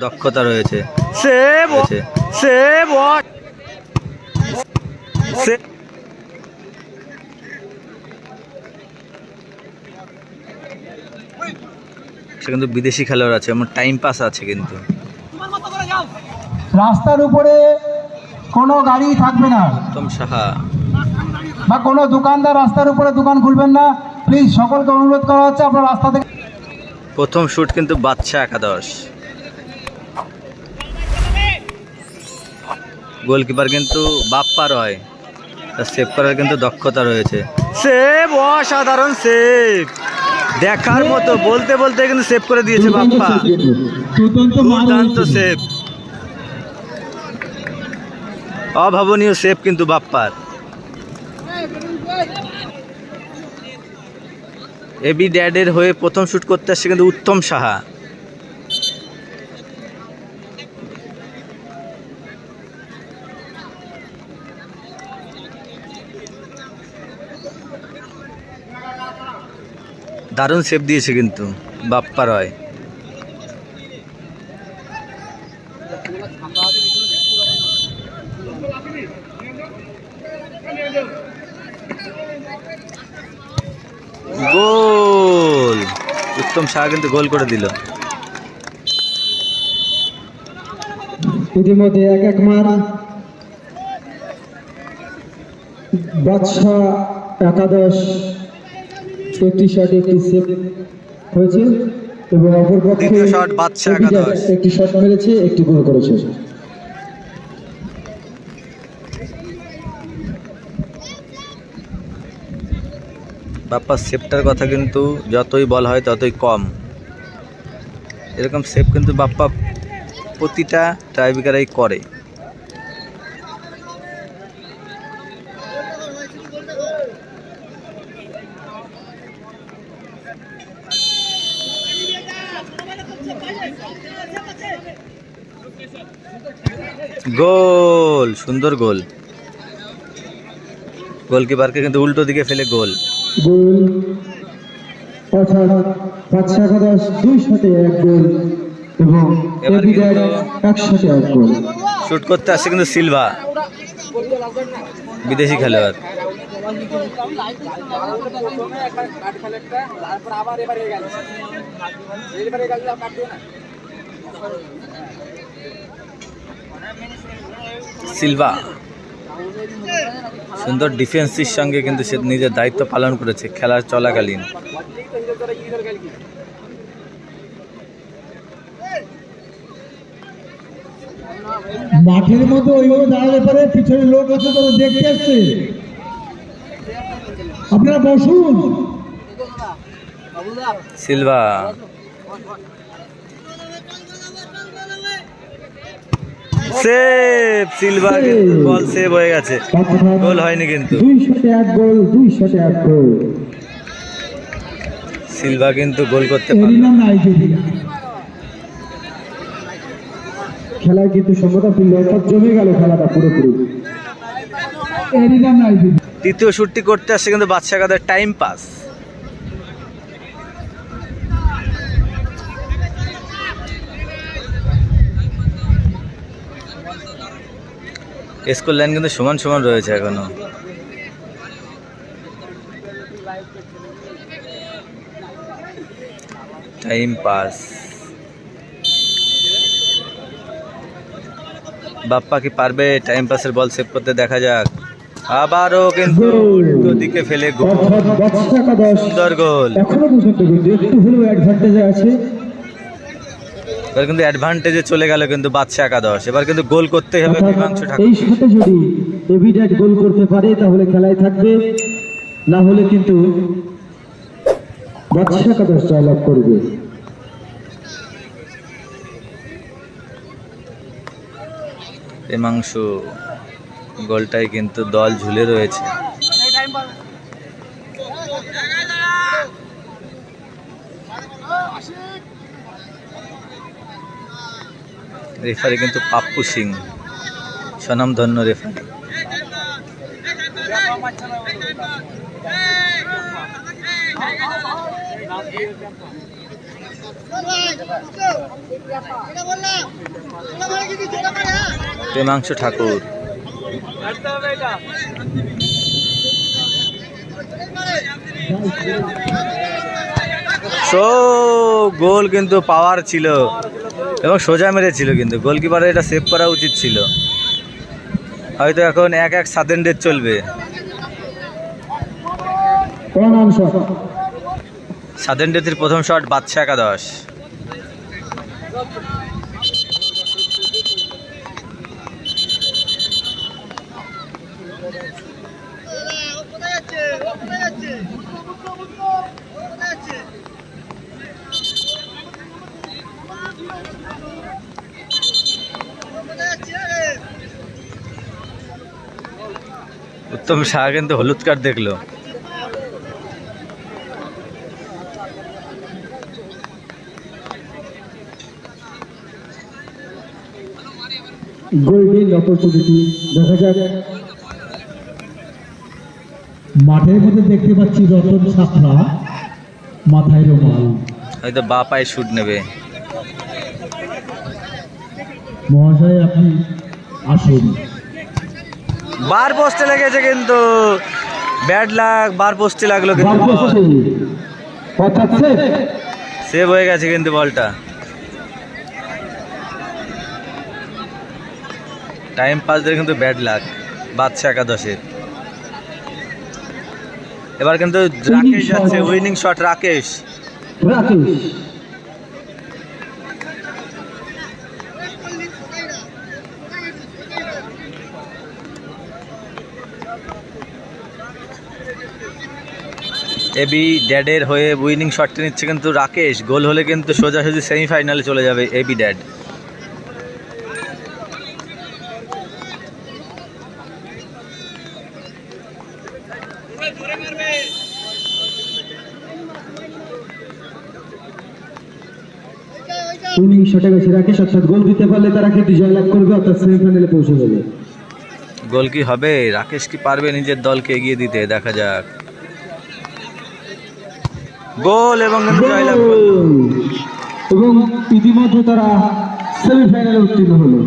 দক্ষতা রয়েছে। সে- সে কিন্তু বিদেশি খেলোয়াড় আছে এমন টাইম পাস আছে কিন্তু। রাস্তার উপরে কোনো গাড়ি থাকবে না। উত্তম সাহা। বা কোনো দোকানদার রাস্তার উপরে দোকান খুলবেন না। প্লিজ সকলকে অনুরোধ করা হচ্ছে আপনার রাস্তা থেকে প্রথম শুট কিন্তু বাচ্চা একাদশ। গোলকিপার কিন্তু বাপ্পা রয়। তার সেভ করার কিন্তু দক্ষতা রয়েছে। সেভ অসাধারণ সেভ দেখার মতো বলতে বলতে কিন্তু সেভ করে দিয়েছে বাপ্পা। দুর্দান্ত সেভ অভাবনীয় সেভ কিন্তু বাপ্পার। এবি ড্যাডের হয়ে প্রথম শ্যুট করতে আসছে কিন্তু উত্তম সাহা। দারুণ সেভ দিয়েছে কিন্তু, বাপ্পা রয়। গোল! উত্তম শাহ কিন্তু গোল করে দিল। ইতিমধ্যে এক এক মার। বাদশাহ একাদশ। একটি শট একটি সেভ হয়েছে এবং বাদশা একাদশ। একটি শট মেরেছে একটি গোল করেছে। বাপ্পা সেভটার কথা কিন্তু যতই বলা হয় ততই কম। এরকম সেভ কিন্তু বাপ্পা প্রতিটা ট্রাইবিকারাই করে। গোল সুন্দর গোল। গোলকিপারকে কিন্তু উল্টো দিকে ফেলে গোল। গোল। অর্থাৎ বাদশাহ একাদশ দুই শটে এক গোল এবং এবার কিন্তু- এক শটে এক গোল। শুট করতে আসছে কিন্তু সিলভা বিদেশি খেলোয়াড়। সিলভা। সুন্দর ডিফেন্সির সঙ্গে কিন্তু সে নিজের দায়িত্ব পালন করেছে খেলার চলাকালীন। মাঠের মধ্যে ওইভাবে দাঁড়ালে পরে পিছনে লোক আছে তারা দেখতে আসছে। আপনারা বসুন। সিলভা। সেভ সিলভার কিন্তু বল সেভ হয়ে গেছে। গোল হয়নি কিন্তু। দুই শটে এক গোল দুই শটে এক গোল সিলভা কিন্তু গোল করতে পারল খেলায় কিন্তু সমতা ফিরল অর্থাৎ জমে গেল খেলাটা পুরোপুরি। তৃতীয় শুটটি করতে আসছে কিন্তু বাদশা কাদের টাইম পাস স্কুল লাইন কিন্তু সমান সমান রয়েছে এখনও। টাইম পাস বাপ্পা কি পারবে টাইম পাসের বল সেভ করতে? দেখা যাক। আবারও কিন্তু উল্টো দিকে ফেলে গোল। সুন্দর গোল। এখনও পর্যন্ত কিন্তু একটু হলেও অ্যাডভান্টেজে আছে। এবার কিন্তু অ্যাডভান্টেজে চলে গেল কিন্তু বাদশা একাদশ। এবার কিন্তু গোল করতেই হবে অর্থাৎ ঠাকুর। এই সাথে যদি এভিডেন্ট গোল করতে পারে তাহলে খেলায় থাকবে। না হলে কিন্তু বাদশা একাদশ জয়লাভ করবে। মীমাংসু গোলটাই কিন্তু দল ঝুলে রয়েছে। রেফারি কিন্তু পাপ্পু সিং স্বনামধন্য রেফারি। প্রেমাংশু ঠাকুর। সো গোল কিন্তু পাওয়ার ছিল। এবং সোজা মেরেছিল কিন্তু। গোলকিপারের এটা সেভ করা উচিত ছিল। হয়তো এখন এক এক সাতেন ডেট চলবে। সাতেন ডেথের প্রথম শট বাদশা একাদশ। উত্তম শাহ কিন্তু হলুদ কার্ড দেখল। গোল্ডেন অপরচুনিটি দেখা যাক। মাঠের মধ্যে দেখতে পাচ্ছি রতন সাখরা মাথায় রোমাল। হয়তো বা পায়ে শুট নেবে। মহাশয় আপনি আসুন। বার পোস্টে লেগেছে কিন্তু। ব্যাড লাগ বার পোস্টে লাগল কিন্তু সেভ হয়ে গেছে কিন্তু বলটা। টাইম পাস দিয়ে কিন্তু ব্যাড লাগ বাদশা একাদশের। এবার কিন্তু রাকেশ যাচ্ছে winning shot Rakesh. Rakesh. AB ড্যাডের হয়ে উইনিং শটটা নিচ্ছে কিন্তু রাকেশ। গোল হলে কিন্তু সোজাসুজি সেমিফাইনালে চলে যাবে এবি ড্যাড উইনিং শটে গেছে রাকেশ অর্থাৎ গোল দিতে পারলে তারা কিন্তু জয়লাভ করবে অর্থাৎ সেমিফাইনালে পৌঁছে যাবে। গোল কি হবে? রাকেশ কি পারবে নিজের দলকে এগিয়ে দিতে? দেখা যাক। গোল এবং জয়লাভ এবং ইতিমধ্যে তারা সেমিফাইনালে উত্তীর্ণ হলো।